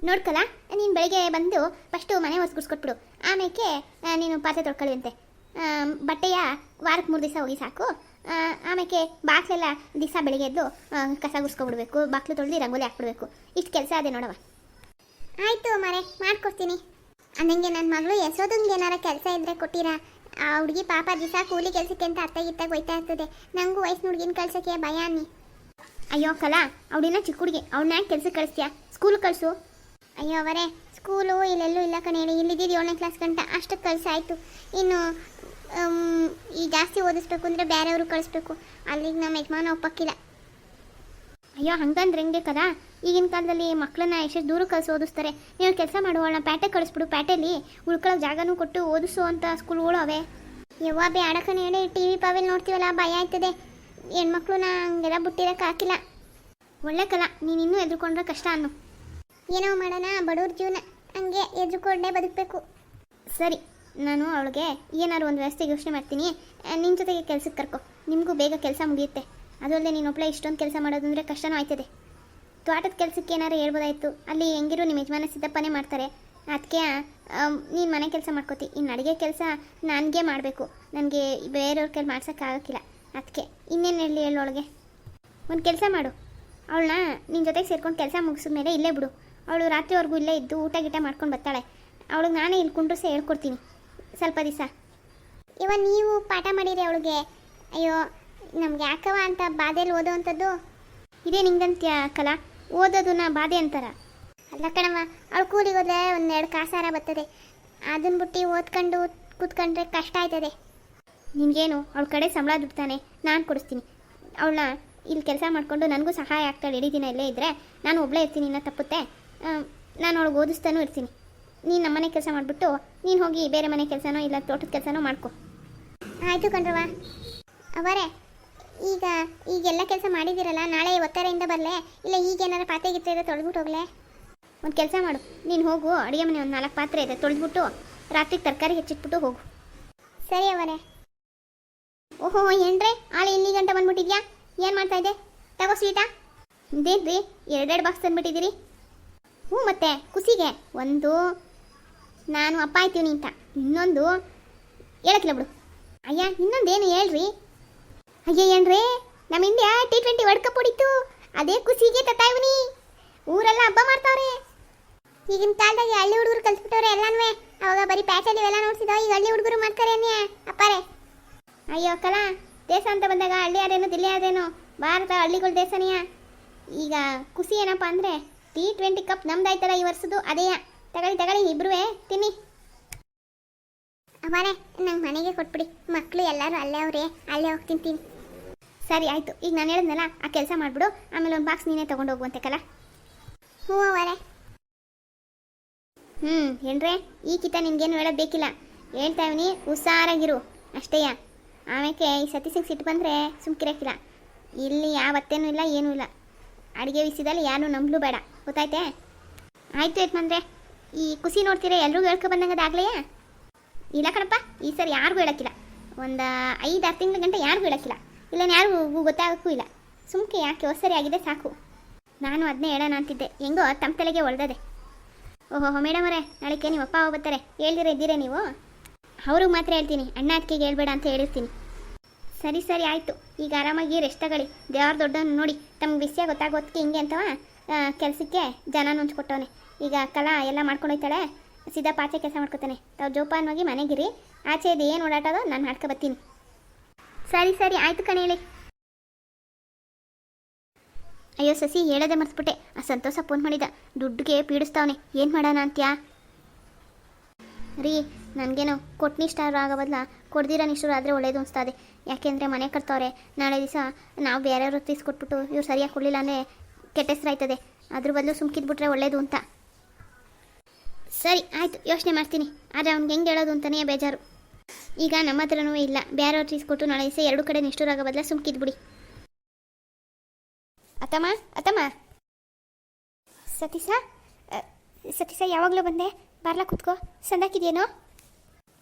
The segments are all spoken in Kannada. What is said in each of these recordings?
ನೋಡ್ಕಲ್ಲ, ನೀನು ಬೆಳಿಗ್ಗೆ ಬಂದು ಫಸ್ಟು ಮನೆ ಒರೆಸ್ಬಿಡ್ಸ್ಕೊಟ್ಬಿಡು ಆಮೇಲೆ ನೀನು ಪಾತ್ರೆ ತೊಳ್ಕೊಳ್ಳುವಂತೆ. ಬಟ್ಟೆಯ ವಾರಕ್ಕೆ ಮೂರು ದಿವಸ ಹೋಗಿ ಸಾಕು. ಆಮೇಲೆ ಬಾಕ್ಲೆಲ್ಲ ದಿವಸ ಬೆಳಗ್ಗೆ ಎದ್ದು ಕಸ ಗುಡ್ಸ್ಕೊಬಿಡ್ಬೇಕು ಬಾಕ್ಲು ತೊಳೆದು ರಂಗೋಲಿ ಹಾಕ್ಬಿಡ್ಬೇಕು. ಇಷ್ಟು ಕೆಲಸ ಅದೇ ನೋಡವ ಆಯಿತು ಮರೆ, ಮಾಡ್ಕೊಡ್ತೀನಿ. ಅನ್ನಂಗೆ ನನ್ನ ಮಗಳು ಎಸೋದಂಗೆ ಏನಾರ ಕೆಲಸ ಇದ್ದರೆ ಕೊಟ್ಟಿರಾ. ಆ ಹುಡುಗಿ ಪಾಪ ದಿವಸ ಕೂಲಿ ಕೆಲಸಕ್ಕೆ ಅಂತ ಅರ್ಥ ಗಿತ್ತಾಗ ಹೋಯ್ತಾ ಇರ್ತದೆ. ನನಗೂ ವಯಸ್ಸಿನ ಹುಡುಗಿನ ಕಳ್ಸೋಕ್ಕೆ ಭಯ ಅನ್ನಿ. ಅಯ್ಯೋ ಕಲಾ ಅವಳಿನ ಚಿಕ್ಕ ಹುಡುಗಿ. ಅವಳನ್ನ ಕೆಲ್ಸಕ್ಕೆ ಕಳಿಸ್ತೀಯಾ? ಸ್ಕೂಲ್ ಕಳಿಸು. ಅಯ್ಯೋ ಅವರೇ ಸ್ಕೂಲು ಇಲ್ಲೆಲ್ಲೂ ಇಲ್ಲ ಕಣೆ ಹೇಳಿ ಇಲ್ಲಿದ್ದೀರಿ ಏಳನೇ ಕ್ಲಾಸ್ ಗಂಟ ಅಷ್ಟಕ್ಕೆ ಕಳಿಸಾಯ್ತು ಇನ್ನು ಈ ಜಾಸ್ತಿ ಓದಿಸ್ಬೇಕು ಅಂದರೆ ಬೇರೆಯವ್ರು ಕಳಿಸ್ಬೇಕು. ಅಲ್ಲಿಗೆ ನಮ್ಮ ಯಜಮಾನ ಒಪ್ಪಕ್ಕಿಲ್ಲ. ಅಯ್ಯೋ, ಹಂಗಂದ್ರೆ ಹೆಂಗೆ ಕದಾ? ಈಗಿನ ಕಾಲದಲ್ಲಿ ಮಕ್ಕಳನ್ನ ಎಷ್ಟು ದೂರ ಕಳಿಸಿ ಓದಿಸ್ತಾರೆ. ನೀವು ಕೆಲಸ ಮಾಡುವಳ ಪ್ಯಾಟೆ ಕಳಿಸ್ಬಿಡು, ಪ್ಯಾಟೆಲಿ. ಉಳ್ಕೊಳ್ಳೋ ಜಾಗನೂ ಕೊಟ್ಟು ಓದಿಸು ಅಂತ ಸ್ಕೂಲ್ಗಳು ಅವೆ. ಯವ್ವ ಬೇ ಆಡಕನ ಹೇಳಿ ಟಿ ವಿ ಪಾವೆಲ್ ನೋಡ್ತೀವಲ್ಲ, ಭಯ ಆಯ್ತದೆ. ನಾ ಹಂಗೆಲ್ಲ ಬಿಟ್ಟಿರಕ್ಕೆ ಹಾಕಿಲ್ಲ. ಒಳ್ಳೆ ಕಲ, ನೀನು ಇನ್ನೂ ಎದುರುಕೊಂಡ್ರೆ ಕಷ್ಟ ಅನ್ನು. ಏನೋ ಮಾಡೋಣ, ಬಡವ್ರ ಜೀವನ ಹಂಗೆ ಎದ್ರುಕೊಂಡೇ ಬದುಕಬೇಕು. ಸರಿ, ನಾನು ಅವಳಿಗೆ ಏನಾದ್ರು ಒಂದು ವ್ಯವಸ್ಥೆ ಯೋಚನೆ ಮಾಡ್ತೀನಿ. ನಿನ್ನ ಜೊತೆಗೆ ಕೆಲ್ಸಕ್ಕೆ ಕರ್ಕೊ. ನಿಮಗೂ ಬೇಗ ಕೆಲಸ ಮುಗಿಯುತ್ತೆ. ಅದಲ್ಲದೆ ನೀನು ಒಬ್ಬಳೆ ಇಷ್ಟೊಂದು ಕೆಲಸ ಮಾಡೋದು ಅಂದರೆ ಕಷ್ಟನೂ ಆಯ್ತದೆ. ತೋಟದ ಕೆಲಸಕ್ಕೆ ಏನಾರು ಹೇಳ್ಬೋದಾಯ್ತು? ಅಲ್ಲಿ ಹೆಂಗಿರು ನಿಮ್ಮ ಯಜಮಾನ ಸಿದ್ದಪ್ಪನೇ ಮಾಡ್ತಾರೆ. ಅದಕ್ಕೆ ನೀನು ಮನೆ ಕೆಲಸ ಮಾಡ್ಕೋತಿ. ಇನ್ನು ಅಡುಗೆ ಕೆಲಸ ನನಗೆ ಮಾಡಬೇಕು. ನನಗೆ ಬೇರೆಯವ್ರ ಕೈಲಿ ಮಾಡ್ಸೋಕ್ಕಾಗಕ್ಕಿಲ್ಲ. ಅದಕ್ಕೆ ಇನ್ನೇನು ಹೇಳಿ ಹೇಳೋಳಿಗೆ ಒಂದು ಕೆಲಸ ಮಾಡು. ಅವಳನ್ನ ನಿನ್ನ ಜೊತೆಗೆ ಸೇರ್ಕೊಂಡು ಕೆಲಸ ಮುಗಿಸಿದ್ಮೇಲೆ ಇಲ್ಲೇ ಬಿಡು. ಅವಳು ರಾತ್ರಿವರೆಗೂ ಇಲ್ಲೇ ಇದ್ದು ಊಟ ಗೀಟ ಮಾಡ್ಕೊಂಡು ಬರ್ತಾಳೆ. ಅವಳಿಗೆ ನಾನೇ ಇಲ್ಲಿ ಕುಂಡ್ರು ಸಹ ಹೇಳ್ಕೊಡ್ತೀನಿ. ಸ್ವಲ್ಪ ದಿವಸ. ಇವ ನೀವು ಪಾಠ ಮಾಡಿರಿ ಅವಳಿಗೆ. ಅಯ್ಯೋ ನಮ್ಗೆ ಯಾಕವ ಅಂತ ಬಾಧೆಯಲ್ಲಿ ಓದೋವಂಥದ್ದು? ಇದೇ ನಿಂಗಂತ್ಯ ಕಲಾ? ಓದೋದನ್ನ ಬಾಧೆ ಅಂತಾರ. ಅಲ್ಲ ಕಣವ ಅವಳು ಕೂಲಿಗೆ ಹೋದ್ರೆ ಒಂದೆರಡು ಕಾಸಾರ ಬರ್ತದೆ. ಅದನ್ನ ಬಿಟ್ಟು ಓದ್ಕೊಂಡು ಕೂತ್ಕೊಂಡ್ರೆ ಕಷ್ಟ ಆಯ್ತದೆ. ನಿನಗೇನು ಅವಳ ಕಡೆ ಸಂಬಳ ದುಡ್ತಾನೆ ನಾನು ಕೊಡಿಸ್ತೀನಿ. ಅವಳನ್ನ ಇಲ್ಲಿ ಕೆಲಸ ಮಾಡಿಕೊಂಡು ನನಗೂ ಸಹಾಯ ಆಗ್ತಾಳೆ. ಇಡೀ ದಿನ ಇಲ್ಲೇ ಇದ್ದರೆ ನಾನು ಒಬ್ಬಳೇ ಇರ್ತೀನಿ, ಇನ್ನ ತಪ್ಪುತ್ತೆ. ನಾನು ಅವಳಿಗೆ ಓದಿಸ್ತಾನೂ ಇರ್ತೀನಿ. ನೀನು ನಮ್ಮನೆ ಕೆಲಸ ಮಾಡಿಬಿಟ್ಟು ನೀನು ಹೋಗಿ ಬೇರೆ ಮನೆ ಕೆಲಸನೋ ಇಲ್ಲ ತೋಟದ ಕೆಲಸನೋ ಮಾಡ್ಕೊ. ಆಯಿತು ಕಣ್ರವ ಅವರೇ, ಈಗ ಈಗೆಲ್ಲ ಕೆಲಸ ಮಾಡಿದ್ದೀರಲ್ಲ, ನಾಳೆ ಒತ್ತಾರೆಯಿಂದ ಬರಲೆ? ಇಲ್ಲ ಈಗೇನಾರ ಪಾತ್ರೆ ಗಿತ್ರೆ ಇದೆ ತೊಳೆದ್ಬಿಟ್ಟು ಹೋಗ್ಲೇ? ಒಂದು ಕೆಲಸ ಮಾಡು. ನೀನು ಹೋಗು, ಅಡುಗೆ ಮನೆ ಒಂದು ನಾಲ್ಕು ಪಾತ್ರೆ ಇದೆ ತೊಳೆದ್ಬಿಟ್ಟು ರಾತ್ರಿಗೆ ತರಕಾರಿ ಹೆಚ್ಚಿಟ್ಬಿಟ್ಟು ಹೋಗು. ಸರಿ ಅವರೇ ಓಹೋ, ಏನ್ರೆ? ಆಳೆ ಇಲ್ಲಿ ಗಂಟೆ ಬಂದ್ಬಿಟ್ಟಿದ್ಯಾ? ಏನು ಮಾಡ್ತಾ ಇದೆ ತಗೋ ಸ್ವೀಟಾ. ಇದೇನ್ರಿ ಎರಡೆರಡು ಬಾಕ್ಸ್ ತಂದುಬಿಟ್ಟಿದ್ದೀರಿ. ಹ್ಞೂ ಮತ್ತೆ, ಕುಸಿಗೆ. ಒಂದು, ನಾನು ಅಪ್ಪ ಆಯ್ತೀವಿ ಅಂತ. ಇನ್ನೊಂದು, ಹೇಳಕ್ಕಿಲ್ಲ ಬಿಡು. ಅಯ್ಯ ಇನ್ನೊಂದೇನು ಹೇಳ್ರಿ? ಅಯ್ಯ, ಏನ್ರಿ? ನಮ್ಮ India T twenty world cup ಹೊಡಿತು ಅದೇ ಖುಷಿಗೆ ತತ್ತಾಯ್ವನಿ ಊರೆಲ್ಲ ಹಬ್ಬ ಮಾಡ್ತಾವ್ರೆ. ಈಗಿನ ಕಾಲದಾಗ ಹಳ್ಳಿ ಹುಡುಗರು ಕಲ್ಸ್ಬಿಟ್ಟವ್ರೆ ಎಲ್ಲನೂ ಅವಾಗ ಬರೀ ಪ್ಯಾಟಲ್ಲಿ ಇವೆಲ್ಲ ನೋಡ್ಸಿದಾವ ಈಗ ಹಳ್ಳಿ ಹುಡುಗರು ಮಾಡ್ತಾರೆ ಅಪ್ಪಾರೆ. ಅಯ್ಯೋ ಕಲಾ ದೇಶ ಅಂತ ಬಂದಾಗ ಹಳ್ಳಿ ಆದೇನೋ ದಿಲ್ಲಿ ಆದೇನೋ ಭಾರತ ಹಳ್ಳಿಗಳ ದೇಶನೆಯ ಈಗ ಖುಷಿ ಏನಪ್ಪ ಅಂದರೆ ಟಿ ಟ್ವೆಂಟಿ ಕಪ್ ನಮ್ದಾಯ್ತಲ್ಲ ಈ ವರ್ಷದ್ದು ಅದೇಯ ತಗೊಳ್ಳಿ ತಗೊಳ್ಳಿ ಇಬ್ರು ತಿನ್ನಿ. ಅವರೇ ನಂಗೆ ಮನೆಗೆ ಕೊಟ್ಬಿಡಿ. ಮಕ್ಕಳು ಎಲ್ಲರೂ ಅಲ್ಲೇ ಅವ್ರೆ ಅಲ್ಲೇ ಹೋಗಿ ತಿಂತೀನಿ. ಸರಿ ಆಯಿತು. ಈಗ ನಾನು ಹೇಳಿದ್ನಲ್ಲ ಆ ಕೆಲಸ ಮಾಡಿಬಿಡು. ಆಮೇಲೆ ಒಂದು ಬಾಕ್ಸ್ ನೀನೇ ತೊಗೊಂಡು ಹೋಗುವಂತೆ ಕಲ. ಹ್ಞೂ ಅವರೇ ಹ್ಞೂ ಏನ್ರೆ? ಈ ಕಿತ ನಿನ್ಗೇನು ಹೇಳೋದು ಬೇಕಿಲ್ಲ. ಹೇಳ್ತಾ ಇವನಿ ಹುಷಾರಾಗಿರು. ಅಷ್ಟೇಯ? ಆಮೇಲೆ ಈ ಸತಿ ಸಿಂಗ್ ಸಿಟ್ಟು ಬಂದರೆ ಸುಮ್ಕಿರಕ್ಕಿಲ್ಲ ಇಲ್ಲಿ ಯಾವ ಅತ್ತೇನೂ ಇಲ್ಲ, ಏನೂ ಇಲ್ಲ. ಅಡುಗೆ ವಿಷಯದಲ್ಲಿ ಯಾರೂ ನಂಬಲು ಬೇಡ. ಗೊತ್ತಾಯ್ತೆ? ಆಯಿತು ಯತ್ಮಂದ್ರೆ ಈ ಖುಷಿ ನೋಡ್ತೀರಾ? ಎಲ್ರಿಗೂ ಹೇಳ್ಕೊ ಬಂದಂಗದಾಗಲೇ ಇಲ್ಲ ಕಣಪ್ಪ, ಈ ಸರಿ ಯಾರಿಗೂ ಹೇಳಕ್ಕಿಲ್ಲ. ಒಂದು ಐದು ಆರು ತಿಂಗಳ ಗಂಟೆ ಯಾರಿಗೂ ಹೇಳಕ್ಕಿಲ್ಲ. ಇಲ್ಲ ಯಾರಿಗೂ ಗೊತ್ತಾಗೋಕ್ಕೂ ಇಲ್ಲ. ಸುಮ್ಕೆ ಯಾಕೆ ಹೊಸರಿ ಆಗಿದೆ ಸಾಕು. ನಾನು ಅದನ್ನೇ ಹೇಳೋಣ ಅಂತಿದ್ದೆ. ಹೆಂಗೋ ತಮ್ಮ ತಲೆಗೆ ಒಳ್ದದೆ ಓಹೋ ಮೇಡಮ್ ಅವರೇ ನಾಳೆಗೆ ನಿಮ್ಮ ಅಪ್ಪ ಹೋಗ್ಬತ್ತಾರೆ ಹೇಳ್ದಿರ, ಇದ್ದೀರಾ ನೀವು? ಅವ್ರಿಗೆ ಮಾತ್ರ ಹೇಳ್ತೀನಿ, ಅಣ್ಣ ಅದಕ್ಕೆ ಹೇಳ್ಬೇಡ ಅಂತ ಹೇಳಿರ್ತೀನಿ. ಸರಿ ಸರಿ, ಆಯಿತು. ಈಗ ಆರಾಮಾಗಿ ರೆಸ್ಟ್ ತಗೊಳ್ಳಿ ದೇವ್ರ ದೊಡ್ಡವನು ನೋಡಿ, ತಮ್ಗೆ ವಿಷಯ ಗೊತ್ತಾಗೋದಕ್ಕೆ ಹಿಂಗೆ ಅಂತವ ಕೆಲಸಕ್ಕೆ ಜನ ನುಂಚ್ಕೊಟ್ಟವನೆ ಈಗ ಕಲಾ ಎಲ್ಲ ಮಾಡ್ಕೊಂಡು ಹೋಯ್ತಾಳೆ, ಸೀದಾ ಪಾಚೆ ಕೆಲಸ ಮಾಡ್ಕೊತಾನೆ. ತಾವು ಜೋಪಾನವಾಗಿ ಮನೆಗಿರಿ ಆಚೆ ಇದು, ಏನು ಓಡಾಟೋದು ನಾನು ಮಾಡ್ಕೊ ಬರ್ತೀನಿ. ಸರಿ ಸರಿ, ಆಯಿತು ಕಣೆ ಹೇಳಿ ಅಯ್ಯೋ, ಸಸಿ, ಹೇಳೋದೇ ಮರ್ತ್ಬಿಟ್ಟೆ ಆ ಸಂತೋಷ ಫೋನ್ ಮಾಡಿದ. ದುಡ್ಡಿಗೆ ಪೀಡಿಸ್ತಾವನೆ. ಏನು ಮಾಡೋಣ ಅಂತ್ಯಾ? ರೀ, ನನಗೇನೋ ಕೊಟ್ನಿಷ್ಠರು ಆಗೋ ಬದಲ ಕೊಡ್ದಿರೋ ನಿಷ್ಠರು ಆದರೆ ಒಳ್ಳೇದು ಅನಿಸ್ತದೆ. ಯಾಕೆಂದರೆ ಮನೆ ಕಟ್ತವ್ರೆ, ನಾಳೆ ದಿವಸ ನಾವು ಬೇರೆಯವ್ರ ತೀಸ್ಕೊಟ್ಬಿಟ್ಟು ಇವ್ರು ಸರಿಯಾಗಿ ಕೊಡಲಿಲ್ಲ ಅಂದರೆ ಕೆಟ್ಟ ಹೆಸರಾಯ್ತದೆ ಅದ್ರ ಬದಲು ಸುಮ್ಕಿದ್ಬಿಟ್ರೆ ಒಳ್ಳೇದು ಅಂತ. ಸರಿ, ಆಯಿತು, ಯೋಚನೆ ಮಾಡ್ತೀನಿ. ಆದರೆ ಅವ್ನಿಗೆ ಹೆಂಗೆ ಹೇಳೋದು ಅಂತಲೇ ಬೇಜಾರು. ಈಗ ನಮ್ಮ ಹತ್ರನೂ ಇಲ್ಲ. ಬೇರೆಯವ್ರು ತೀಸ್ಕೊಟ್ಟು ನಾಳೆ ದಿವಸ ಎರಡು ಕಡೆ ನಿಷ್ಠರಾಗೋ ಬದಲ ಸುಮ್ಕಿದ್ಬಿಡಿ ಅತ್ತಮ್ಮ ಅತ್ತಮ್ಮ. ಸತೀಶ ಸತೀಶ ಯಾವಾಗಲೂ ಬಂದೆ? ಬಾರ್ಲಾ ಕೂತ್ಕೋ. ಸಂದಾಕಿದೆಯೇನೋ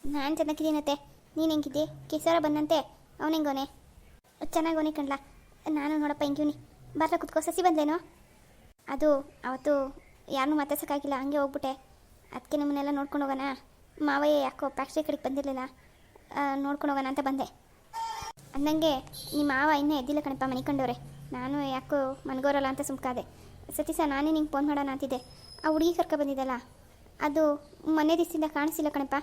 ನಾನು ಚೆನ್ನಾಗಿದ್ದೀನತ್ತೆ ನೀನು ಹೆಂಗಿದ್ದೆ? ಕೇಸರ ಬಂದಂತೆ. ಅವನು ಹೆಂಗೋನೆ ಚೆನ್ನಾಗಿ ಅವನೇ ಕಣ್ಲಾ. ನಾನು ನೋಡಪ್ಪ ಹೆಂಗಿವ್ನಿ. ಬಾರ್ಲಾ ಕೂತ್ಕೋ. ಸಸಿ ಬಂದೇನೋ ಅದು, ಅವತ್ತು ಯಾರನ್ನೂ ಮಾತಾಡ್ಸೋಕ್ಕಾಗಿಲ್ಲ. ಹಂಗೆ ಹೋಗ್ಬಿಟ್ಟೆ. ಅದಕ್ಕೆ ನಿಮ್ಮನ್ನೆಲ್ಲ ನೋಡ್ಕೊಂಡು ಹೋಗೋಣ. ಮಾವಯ್ಯ ಯಾಕೋ ಫ್ಯಾಕ್ಟ್ರಿ ಕಡೆಗೆ ಬಂದಿರಲಿಲ್ಲ. ನೋಡ್ಕೊಂಡು ಹೋಗೋಣ ಅಂತ ಬಂದೆ. ಅಂದಂಗೆ ನಿಮ್ಮ ಮಾವ ಇನ್ನೂ ಎದ್ದಿಲ್ಲ ಕಣಪ್ಪ ಮನೆ ಕಂಡವ್ರೆ. ನಾನು ಯಾಕೋ ಮನ್ಗೋರಲ್ಲ ಅಂತ ಸುಮ್ಕಾದೆ. ಸತೀಶ, ನಾನೇ ನಿಂಗೆ ಫೋನ್ ಮಾಡೋಣ ಅಂತಿದ್ದೆ. ಆ ಹುಡುಗಿ ಕರ್ಕೊ ಬಂದಿದ್ದಲ್ಲ. ಅದು ಮನೆ ದಿವಸದಿಂದ ಕಾಣಿಸಿಲ್ಲ ಕಣಪ್ಪ.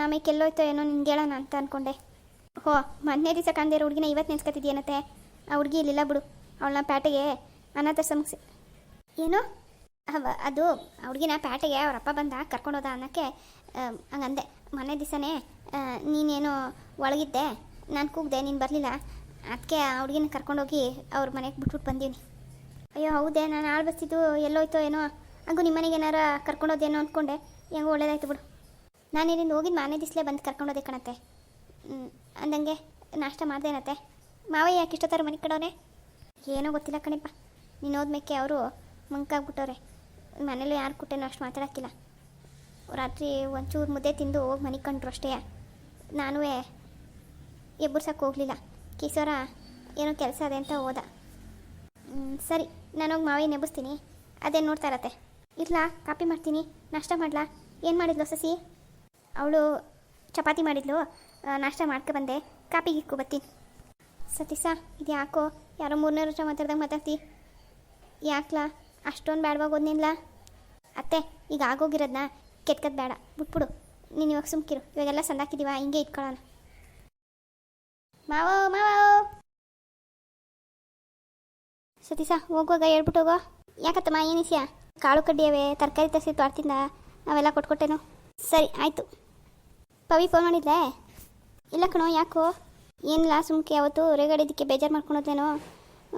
ನಮಗೆ ಎಲ್ಲೋಯ್ತೋ ಏನೋ ನಿನ್ಗೆ ಹೇಳೋಣ ಅಂತ ಅಂದ್ಕೊಂಡೆ ಹೋ, ಮೊನ್ನೆ ದಿವಸ ಕಾಣ್ದಿರೋ ಹುಡುಗಿನ ಇವತ್ತು ನೆನ್ಸ್ಕೊತಿದ್ಯೇನತ್ತೆ ಆ ಹುಡುಗಿ ಇಲ್ಲಿಲ್ಲ ಬಿಡು. ಅವಳನ್ನ ಪ್ಯಾಟೆಗೆ ಅನಾಥ ಸಮಸ್ಯೆ ಏನು? ಅವ, ಅದು ಹುಡುಗಿನ ಪ್ಯಾಟೆಗೆ ಅವ್ರ ಅಪ್ಪ ಬಂದ ಕರ್ಕೊಂಡೋದ ಅನ್ನೋಕ್ಕೆ ಹಂಗಂದೆ. ಮೊನ್ನೆ ದಿವಸನೇ ನೀನೇನು ಒಳಗಿದ್ದೆ, ನಾನು ಕೂಗ್ದೆ, ನೀನು ಬರಲಿಲ್ಲ. ಅದಕ್ಕೆ ಆ ಹುಡುಗಿನ ಕರ್ಕೊಂಡೋಗಿ ಅವ್ರ ಮನೆಗೆ ಬಿಟ್ಬಿಟ್ಟು ಬಂದೀನಿ. ಅಯ್ಯೋ, ಹೌದೇ, ನಾನು ಆಳು ಬಸ್ತಿದ್ದು ಎಲ್ಲೋಯ್ತೋ ಏನೋ? ಹಂಗೂ ನಿಮ್ಮ ಮನೆಗೆ ಏನಾರ ಕರ್ಕೊಂಡೋದೇನೋ ಅಂದ್ಕೊಂಡೆ ಹೆಂಗೋ ಒಳ್ಳೇದಾಯ್ತು ಬಿಡು. ನಾನು ಇಲ್ಲಿಂದ ಹೋಗಿದ್ದು ಮಾನೇ ದಿಸ್ಲೇ ಬಂದು ಕರ್ಕೊಂಡೋದೆ ಕಣತ್ತೆ. ಅಂದಂಗೆ ನಾಷ್ಟ ಮಾಡ್ದೇನತ್ತೆ ಮಾವಯ್ಯ ಯಾಕೆ ಇಷ್ಟೊತ್ತಾರೆ ಮನೆ ಕಡೋನೆ ಏನೋ ಗೊತ್ತಿಲ್ಲ ಕಣಿಪ್ಪ. ನೀನು ಹೋದ್ಮೇಕೆ ಅವರು ಮಂಕಾಗ್ಬಿಟ್ಟವ್ರೆ. ಮನೇಲಿ ಯಾರು ಕುಟ್ಟೇನೋ ಅಷ್ಟು ಮಾತಾಡೋಕ್ಕಿಲ್ಲ. ರಾತ್ರಿ ಒಂಚೂರು ಮುದ್ದೆ ತಿಂದು ಹೋಗಿ ಮನೆ ಕಂಡ್ರು ಅಷ್ಟೇ. ನಾನೂ ಎಬ್ಬರ್ಸಕ್ಕೆ ಹೋಗಲಿಲ್ಲ. ಕಿಶೋರ ಏನೋ ಕೆಲಸ ಅದೇ ಅಂತ ಹೋದ. ಸರಿ, ನಾನು ಹೋಗಿ ಮಾವಿ ನೆಬ್ಬಿಸ್ತೀನಿ ಅದೇ ನೋಡ್ತಾ ಇರತ್ತೆ? ಇಲ್ಲ ಕಾಪಿ ಮಾಡ್ತೀನಿ. ನಾಷ್ಟ ಮಾಡ್ಲಾ? ಏನು ಮಾಡಿದ್ಲು ಸಸಿ? ಅವಳು ಚಪಾತಿ ಮಾಡಿದ್ಲು. ನಾಷ್ಟ ಮಾಡ್ಕೊ ಬಂದೆ. ಕಾಪಿ ಇಕ್ಕು ಬತ್ತೀನಿ ಸತೀಸ ಇದು ಯಾಕೋ? ಯಾರೋ ಮೂರನೇ ವರ್ಷ ಮಾತಾಡ್ದಂಗೆ ಮಾತಾಡ್ತಿ. ಯಾಕ್ಲಾ? ಅಷ್ಟೊಂದು ಬೇಡವಾಗಿ ಓದ್ನಿಲ್ಲ? ಅತ್ತೆ, ಈಗ ಆಗೋಗಿರೋದನ್ನ ಕೆಟ್ಕದ್ ಬೇಡ ಬಿಟ್ಬಿಡು. ನೀನು ಇವಾಗ ಸುಮ್ಕಿರು. ಇವಾಗೆಲ್ಲ ಸಂದಾಕಿದೀವ, ಹಿಂಗೆ ಇಟ್ಕೊಳ್ಳೋಣ ಮಾವೋ ಮಾವೋ! ಸತೀಸ ಹೋಗುವಾಗ ಹೇಳ್ಬಿಟ್ಟು ಹೋಗೋ. ಯಾಕತ್ತಮ್ಮ ಏನಿಸ್ಯಾ ಕಾಳು ಕಡ್ಡಿಯವೆ, ತರಕಾರಿ ತರಿಸಿ ತೋಟದಿಂದ ಅವೆಲ್ಲ ಕೊಟ್ಕೊಟ್ಟೇನು. ಸರಿ, ಆಯಿತು. ಪವಿ ಫೋನ್ ಮಾಡಿದ್ದೆ ಇಲ್ಲ ಕಣೋ, ಯಾಕೋ? ಏನಿಲ್ಲ, ಸುಮ್ಕೆ ಅವತ್ತು ರೇಗಾಡಿದ್ದಕ್ಕೆ ಬೇಜಾರು ಮಾಡ್ಕೊಳೋದೇನೋ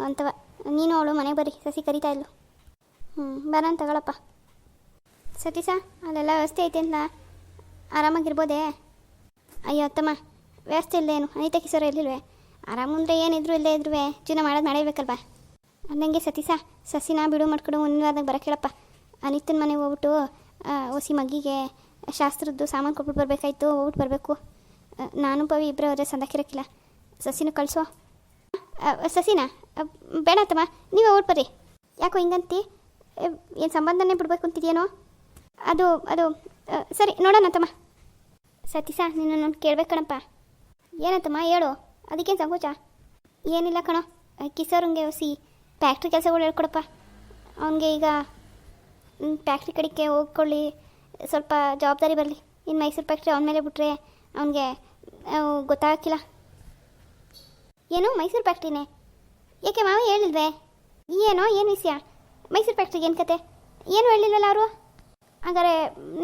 ಅಂತವ. ನೀನು ಅವಳು, ಮನೆಗೆ ಬರ್ರಿ, ಸಸಿ ಕರಿತಾ ಇದ್ಲು. ಹ್ಞೂ ಬರೋಣ ತಗೊಳಪ್ಪ. ಸತೀಸ ಅಲ್ಲೆಲ್ಲ ವ್ಯವಸ್ಥೆ ಐತೆ ಅಂತ ಆರಾಮಾಗಿರ್ಬೋದೇ? ಅಯ್ಯೋ, ಅತ್ತಮ್ಮ, ವ್ಯವಸ್ಥೆ ಇಲ್ಲೇನು ಅನಿತಾ ಕಿಸೋರ ಇರಲಿಲ್ವೇ ಆರಾಮಂದ್ರೆ ಏನಿದ್ರು ಇಲ್ಲೇ ಇದ್ರು ಜೀವನ ಮಾಡೋದು ಮಾಡಬೇಕಲ್ವಾ ಅಂದಂಗೆ ಸತೀಸ ಸಸಿನ ಬಿಡು ಮಾಡ್ಕೊಂಡು ಮುಂದಾದಾಗ ಬರೋಕೆ ಹೇಳಪ್ಪ ಅನಿತನ ಮನೆಗೆ ಹೋಗ್ಬಿಟ್ಟು ಒಸಿ ಮಗ್ಗಿಗೆ ಶಾಸ್ತ್ರದ್ದು ಸಾಮಾನು ಕೊಟ್ಬಿಟ್ಟು ಬರಬೇಕಾಯ್ತು ಹೋಗ್ಬಿಟ್ಟು ಬರಬೇಕು. ನಾನು ಪವಿ ಇಬ್ಬರೇ ಹೋದ್ರೆ ಸಂದಕ್ಕಿರಕ್ಕಿಲ್ಲ ಸಸಿನ ಕಳಿಸೋ. ಸಸಿನ? ಬೇಡ ತಮ್ಮ ನೀವೇ ಹೋಗ್ಬಿಟ್ಟು ಬರ್ರಿ. ಯಾಕೋ ಹಿಂಗಂತಿ? ಏನು ಸಂಬಂಧನೇ ಬಿಡಬೇಕು ಅಂತಿದ್ಯೇನೋ? ಅದು ಅದು ಸರಿ, ನೋಡೋಣ ತಮ್ಮ ಸತೀಸ ನಿನ್ನನ್ನು ಕೇಳ್ಬೇಕಣಪ್ಪ ಏನತ್ತಮ್ಮ, ಹೇಳು. ಅದಕ್ಕೇನು ಸಂಕೋಚ? ಏನಿಲ್ಲ ಕಣೋ. ಕಿಸೋರಂಗೆ ಹೊಸಿ ಫ್ಯಾಕ್ಟ್ರಿ ಕೆಲಸಗಳು ಹೇಳ್ಕೊಡಪ್ಪ. ಅವನಿಗೆ ಈಗ ಫ್ಯಾಕ್ಟ್ರಿ ಕಡೆಗೆ ಹೋಗ್ಕೊಳ್ಳಿ. ಸ್ವಲ್ಪ ಜವಾಬ್ದಾರಿ ಬರಲಿ. ಇನ್ನು ಮೈಸೂರು ಫ್ಯಾಕ್ಟ್ರಿ ಅವನ ಮೇಲೆ ಬಿಟ್ಟರೆ ಅವನಿಗೆ ಗೊತ್ತಾಗಕ್ಕಿಲ್ಲ. ಏನು? ಮೈಸೂರು ಫ್ಯಾಕ್ಟ್ರಿನೇ ಯಾಕೆ ಮಾವ ಹೇಳಿಲ್ವೇ? ಏನೋ, ಏನು ವಿಷಯ? ಮೈಸೂರು ಫ್ಯಾಕ್ಟ್ರಿಗೆ ಏನು ಕತೆ? ಏನು ಹೇಳಿಲ್ಲಲ್ಲ ಅವರು? ಹಾಗಾದ್ರೆ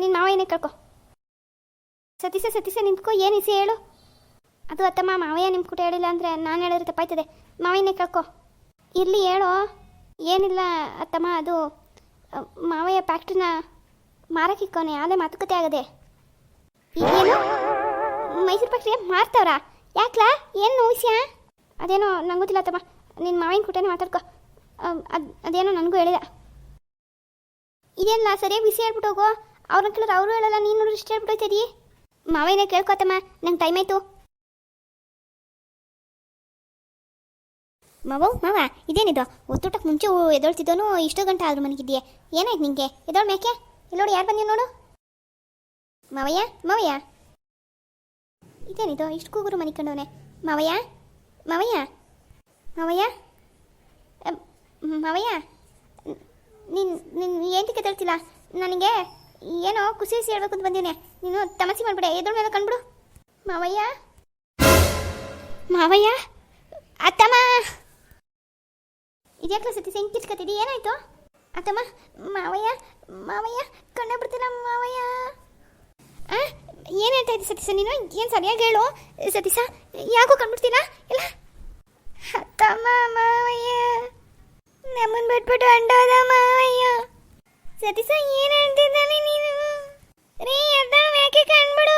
ನಿನ್ನ ಮಾವ ಏನೇ ಕಳ್ಕೊ? ಸತೀಸ ಸತೀಸ ನಿಂತ್ಕೋ. ಏನು ವಿಷಯ ಹೇಳು? ಅದು ಅತ್ತಮ್ಮ, ಮಾವಯ್ಯ ನಿಮ್ಮ ಕೂಟ ಹೇಳಿಲ್ಲ ಅಂದರೆ ನಾನು ಹೇಳಿದ್ರೆ ತಪ್ಪಾಯ್ತದೆ. ಮಾವಯ್ಯನೇ ಕಳ್ಕೊ? ಇರಲಿ ಹೇಳೋ. ಏನಿಲ್ಲ ಅತ್ತಮ್ಮ, ಅದು ಮಾವಯ್ಯ ಫ್ಯಾಕ್ಟ್ರಿನ ಮಾರಕ್ಕಿಕ್ಕವನೆ ಅದೇ ಮಾತುಕತೆ ಆಗದೆ. ಏನು ಮೈಸೂರು ಫ್ಯಾಕ್ಟ್ರಿ ಮಾರ್ತವ್ರ? ಯಾಕ್ಲಾ? ಏನು ವಿಷಯ ಅದೇನೋ, ನಂಗೆ ಗೊತ್ತಿಲ್ಲ ಅತ್ತಮ್ಮ. ನಿನ್ನ ಮಾವಿನ ಕೂಟನೇ ಮಾತಾಡ್ಕೊ. ಅದು, ಅದೇನೋ ನನಗೂ ಹೇಳಿದ. ಇದೇನಿಲ್ಲ ಸರಿಯಾಗಿ ಬಿಸಿ ಹೇಳ್ಬಿಟ್ಟು ಹೋಗೋ. ಅವ್ರನ್ನ ಕೇಳಿದ್ರೆ ಅವರು ಹೇಳಲ್ಲ, ನೀನು ಇಷ್ಟು ಹೇಳ್ಬಿಟ್ಟು ಹೋಯ್ತದಿ ಮಾವಯ್ಯನೇ ಕೇಳ್ಕೊತಮ್ಮ ನಂಗೆ ಟೈಮ್ ಆಯಿತು. ಮಾವು, ಮಾವ, ಇದೇನಿದು? ಒತ್ತೂಟಕ್ಕೆ ಮುಂಚೆ ಎದೊಳ್ತಿದ್ದೋನು ಇಷ್ಟು ಗಂಟೆ ಆದ್ರೂ ಮನೆಗಿದ್ದೀಯ ಏನಾಯ್ತು ನಿಂಗೆ? ಎದೊಳ್ ಮೇಕೆ? ನೋಡಿ ಯಾರು ಬಂದಿ ನೋಡು? ಮಾವಯ್ಯ ಮಾವಯ್ಯ. ಇದೇನಿದು? ಇಷ್ಟು ಕೂಗುರು ಮನೆ ಕಂಡವನೆ ಮಾವಯ್ಯ ಮಾವಯ್ಯ ಮಾವಯ್ಯ ಮಾವಯ್ಯ, ನಿನ್ ನಿನ್ ಏನು ಕೆತ್ತಳ್ತಿಲ್ಲ ನನಗೆ ಏನೋ ಖುಷಿ ಖುಷಿ ಹೇಳ್ಬೇಕು ಅಂತ ಬಂದೀನಿ ನೀನು ತಮಸಿ ಮಾಡ್ಬಿಡ ಎದುರು ಮೇಲೆ ಕಂಡ್ಬಿಡು ಮಾವಯ್ಯ ಮಾವಯ್ಯ, ಅತ್ತಮ್ಮ! ಇದ್ಯಾಕೆ ಸತಿ ಹೆಂಗೆ ಕಿಚ್ಕತ್ತಿದ್ದಿ ಏನಾಯ್ತು? ಅತ್ತಮ್ಮ ಮಾವಯ್ಯ ಮಾವಯ್ಯ, ಕಣ್ಣ ಬಿಡ್ತೀರ ಮಾವಯ್ಯ. ಆ, ಏನು ಹೇಳ್ತಾ ಸತೀಶ ನೀನು? ಏನು ಸರಿಯಾಗಿ ಹೇಳು. ಸತೀಶ, ಯಾಕೋ ಕಂಡ್ಬಿಡ್ತಿಲ್ಲ ಇಲ್ಲ. ಅತ್ತಮ್ಮ, ಮಾವಯ್ಯ. ನಮ್ಮನ್ನ ಬಿಟ್ಬಿಟ್ಟು ಅಂಡೋದ ಮಾವಯ್ಯ. ಸತೀಶ, ಏನು ಹೇಳ್ತಿದ್ದಾನೆ ನೀನು? ರೀ ಎದ್ದಾಳು ಯಾಕೆ ಕಂಡ್ಬಿಡು